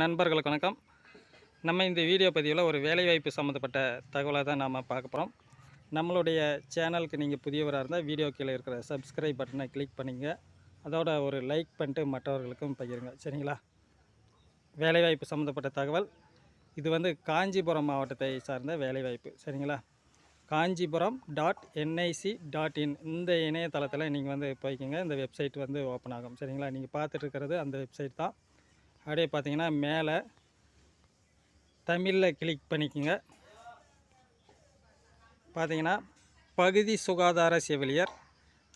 நண்பர்களுக்கு வணக்கம். நம்ம இந்த வீடியோ பதிவில் ஒரு வேலைவாய்ப்பு சம்மந்தப்பட்ட தகவலை தான் நாம் பார்க்க போகிறோம் நம்மளுடைய சேனலுக்கு நீங்கள் புதியவராக இருந்தால் வீடியோ கீழே இருக்கிற சப்ஸ்கிரைப் பட்டனை கிளிக் பண்ணிங்க. அதோட ஒரு லைக் பண்ணிட்டு மற்றவர்களுக்கும் பகிருங்க. சரிங்களா? வேலைவாய்ப்பு சம்மந்தப்பட்ட தகவல். இது வந்து காஞ்சிபுரம் மாவட்டத்தை சார்ந்த வேலைவாய்ப்பு. சரிங்களா? Kanchipuram dot NIC dot in இந்த இணையதளத்தில் நீங்கள் வந்து போய்க்கிங்க. இந்த வெப்சைட் வந்து ஓப்பன் ஆகும். சரிங்களா? நீங்கள் பார்த்துட்டு இருக்கிறது அந்த வெப்சைட் தான். அப்படியே பார்த்தீங்கன்னா மேலே தமிழில் கிளிக் பண்ணிக்கோங்க. பார்த்தீங்கன்னா பகுதி சுகாதார செவிலியர்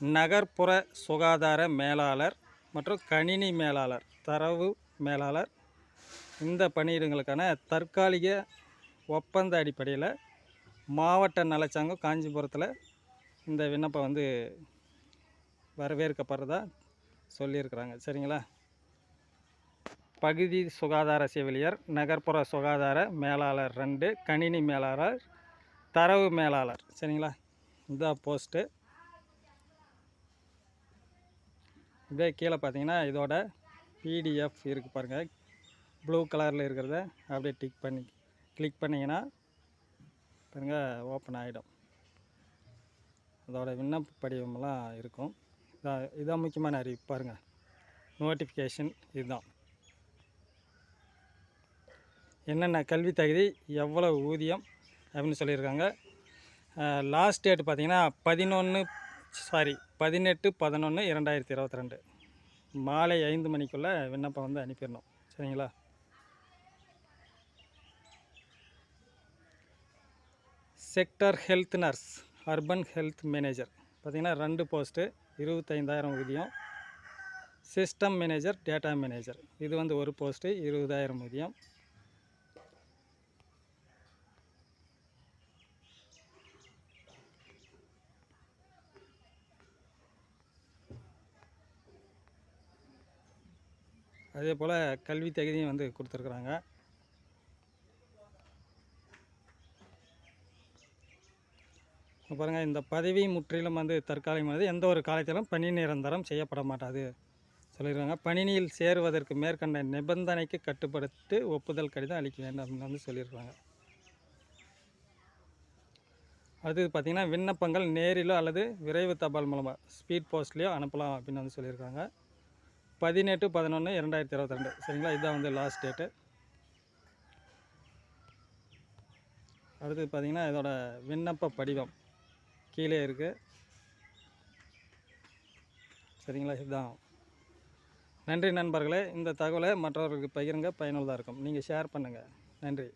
நகர்ப்புற சுகாதார மேலாளர் மற்றும் கணினி மேலாளர் தரவு மேலாளர். இந்த பணியிடங்களுக்கான தற்காலிக ஒப்பந்த அடிப்படையில் மாவட்ட நலச்சங்கம் காஞ்சிபுரத்தில் இந்த விண்ணப்பம் வந்து வரவேற்கப்படுறதா சொல்லியிருக்கிறாங்க. சரிங்களா? பகுதி சுகாதார செவிலியர் நகர்ப்புற சுகாதார மேலாளர் ரெண்டு கணினி மேலாளர் தரவு மேலாளர். சரிங்களா? இதுதான் போஸ்ட்டு. இதே கீழே பார்த்தீங்கன்னா இதோட பிடிஎஃப் இருக்குது பாருங்கள் ப்ளூ கலரில் இருக்கிறத அப்படியே டிக் பண்ணி கிளிக் பண்ணிங்கன்னா பாருங்கள் ஓப்பன் ஆகிடும் அதோட விண்ணப்ப படிவமெல்லாம் இருக்கும். இதான் இதான் முக்கியமான அறிவிப்பு பாருங்கள் நோட்டிஃபிகேஷன் இதுதான். என்னென்ன கல்வி தகுதி எவ்வளோ ஊதியம் அப்படின்னு சொல்லியிருக்காங்க. லாஸ்ட் டேட் பார்த்திங்கன்னா பதினொன்று சாரி பதினெட்டு பதினொன்று இரண்டாயிரத்தி இருபத்தி ரெண்டு. மாலை ஐந்து மணிக்குள்ளே விண்ணப்பம் வந்து அனுப்பிடணும். சரிங்களா? Sector health nurse urban health manager பார்த்திங்கன்னா ரெண்டு போஸ்ட்டு இருபத்தைந்தாயிரம் ஊதியம். சிஸ்டம் மேனேஜர் டேட்டா மேனேஜர் இது வந்து ஒரு போஸ்ட்டு இருபதாயிரம் ஊதியம். அதே போல் கல்வி தகுதியும் வந்து கொடுத்துருக்குறாங்க. பாருங்கள் இந்த பதவி முற்றிலும் வந்து தற்காலிகமானது எந்த ஒரு காலத்திலும் பணி நிரந்தரம் செய்யப்பட மாட்டாது. சொல்லியிருக்காங்க. பணியில் சேருவதற்கு மேற்கண்ட நிபந்தனைக்கு கட்டுப்படுத்தி ஒப்புதல் கடிதம் அளிக்க வேண்டும் அப்படின்னு வந்து சொல்லியிருக்காங்க. அடுத்தது பார்த்திங்கன்னா விண்ணப்பங்கள் நேரிலோ அல்லது விரைவு தபால் மூலமாக ஸ்பீட் போஸ்ட்லேயோ அனுப்பலாம் அப்படின்னு வந்து சொல்லியிருக்காங்க. பதினெட்டு பதினொன்று இரண்டாயிரத்தி இருபத்தி ரெண்டு. சரிங்களா? இதுதான் வந்து லாஸ்ட் டேட்டு அடுத்து பார்த்திங்கன்னா இதோட விண்ணப்ப படிவம் கீழே இருக்குது சரிங்களா? இதுதான் நன்றி நண்பர்களே. இந்த தகவலை மற்றவர்களுக்கு பகிருங்க. பயனுள்ளதாக இருக்கும். நீங்கள் ஷேர் பண்ணுங்கள் நன்றி.